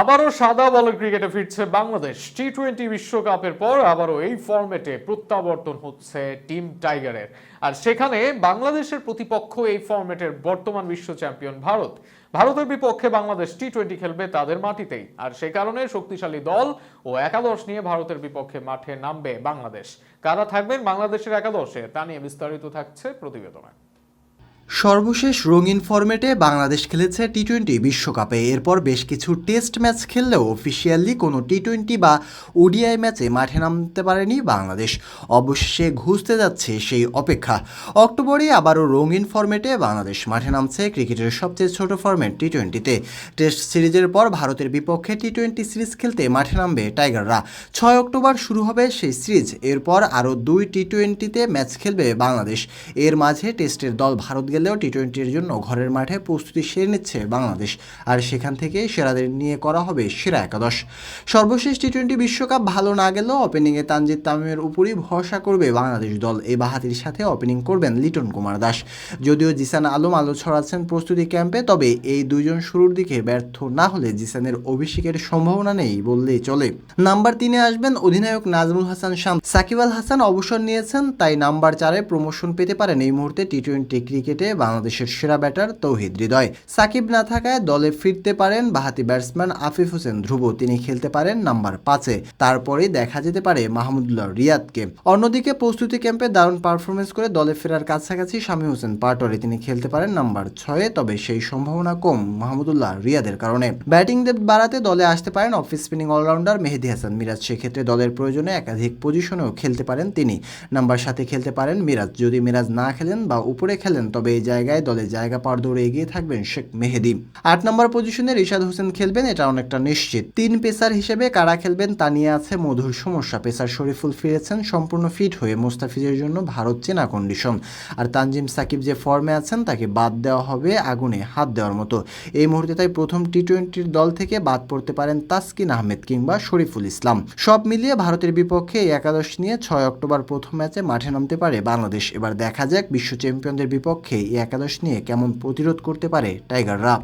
আবারও সাদা বলের ক্রিকেটে ফিরছে বাংলাদেশ। টি টোয়েন্টি বিশ্বকাপের পর আবারও এই ফরম্যাটে প্রত্যাবর্তন হচ্ছে টিম টাইগারের। আর সেখানে বাংলাদেশের প্রতিপক্ষ এই ফরম্যাটের বর্তমান বিশ্ব চ্যাম্পিয়ন ভারত। ভারতের বিপক্ষে বাংলাদেশ টি টোয়েন্টি খেলবে তাদের মাটিতেই। আর সে কারণে শক্তিশালী দল ও একাদশ নিয়ে ভারতের বিপক্ষে মাঠে নামবে বাংলাদেশ। কারা থাকবেন বাংলাদেশের একাদশে তা নিয়ে বিস্তারিত থাকছে প্রতিবেদনে। সর্বশেষ রঙিন ফরম্যাটে বাংলাদেশ খেলেছে টি টোয়েন্টি বিশ্বকাপে। এরপর বেশ কিছু টেস্ট ম্যাচ খেললেও অফিসিয়ালি কোনো টি টোয়েন্টি বা ওডিআই ম্যাচে মাঠে নামতে পারেনি বাংলাদেশ। অবশেষে ঘুষতে যাচ্ছে সেই অপেক্ষা। অক্টোবরে আবারও রঙিন ফরম্যাটে বাংলাদেশ মাঠে নামছে ক্রিকেটের সবচেয়ে ছোট ফরম্যাট টি টোয়েন্টিতে টেস্ট সিরিজের পর ভারতের বিপক্ষে টি টোয়েন্টি সিরিজ খেলতে মাঠে নামবে টাইগাররা। ছয় অক্টোবর শুরু হবে সেই সিরিজ। এরপর আরও দুই টি টোয়েন্টিতে ম্যাচ খেলবে বাংলাদেশ। এর মাঝে টেস্টের দল ভারত গেলেও টি টোয়েন্টির জন্য ঘরের মাঠে প্রস্তুতি সেরে নিচ্ছে বাংলাদেশ। আর সেখান থেকে সেরাদের নিয়ে করা হবে সেরা একাদশ। সর্বশেষ টি টোয়েন্টি বিশ্বকাপ ভালো না গেলেও ওপেনিংয়ে তানজিদ তামিমের উপরই ভরসা করবে বাংলাদেশ দল। এই বাহাতির সাথে ওপেনিং করবেন লিটন কুমার দাস। যদিও জিসান আলম আলো ছড়াচ্ছেন প্রস্তুতি ক্যাম্পে, তবে এই দুইজন শুরুর দিকে ব্যর্থ না হলে জিসানের অভিষেকের সম্ভাবনা নেই বললেই চলে। নাম্বার তিনে আসবেন অধিনায়ক নাজমুল হাসান শাম। সাকিব আল হাসান অবসর নিয়েছেন, তাই নাম্বার চারে প্রমোশন পেতে পারেন এই মুহূর্তে টি টোয়েন্টি ক্রিকেটে বাংলাদেশের সেরা ব্যাটার তৌহিদ হৃদয়। সাকিব না থাকায় দলে ফিরতে পারেন বাহাতি ব্যাটসম্যান আফিফ হোসেন ধ্রুব তিনি খেলতে পারেন নাম্বার পাঁচে। তারপরে দেখা যেতে পারে মাহমুদুল্লাহ রিয়াদকে। অন্যদিকে প্রস্তুতি ক্যাম্পে দারুণ পারফরমেন্স করে দলে ফেরার কাছাকাছি শামী হোসেন পাটোয়ারি তিনি খেলতে পারেন নাম্বার ছয়ে, তবে সেই সম্ভাবনা কম মাহমুদুল্লাহ রিয়াদের কারণে। ব্যাটিং ডেপথ বাড়াতে দলে আসতে পারেন off spinning allrounder Mehedi Hasan Miraz. সেক্ষেত্রে দলের প্রয়োজনে একাধিক পজিশনেও খেলতে পারেন তিনি। নাম্বার সাথে খেলতে পারেন মিরাজ। যদি মিরাজ না খেলেন বা উপরে খেলেন, তবে এই জায়গায় দলে জায়গা পাওয়ার দৌড়ে এগিয়ে থাকবেন শেখ মেহেদি। আট নম্বর পজিশনে রিশাদ হোসেন খেলবেন, এটা অনেকটা নিশ্চিত। তিন পেসার হিসেবে কারা খেলবেন তা নিয়ে আছে মধুর সমস্যা। পেসার শরীফুল ফিরেছেন, সম্পূর্ণ ফিট হয়ে মুস্তাফিজের জন্য ভারত চেনা কন্ডিশন আর তানজিম সাকিব যে ফর্মে আছেন, তাকে বাদ দেওয়া হবে আগুনে হাত দেওয়ার মতো। এই মুহূর্তে তাই প্রথম টি টোয়েন্টির দল থেকে বাদ পড়তে পারেন তাসকিন আহমেদ কিংবা শরীফুল ইসলাম। সব মিলিয়ে ভারতের বিপক্ষে এই একাদশ নিয়ে ছয় অক্টোবর প্রথম ম্যাচে মাঠে নামতে পারে বাংলাদেশ। এবার দেখা যাক বিশ্ব চ্যাম্পিয়নদের বিপক্ষে এই একাদশ নিয়ে কেমন প্রতিরোধ করতে পারে টাইগাররা?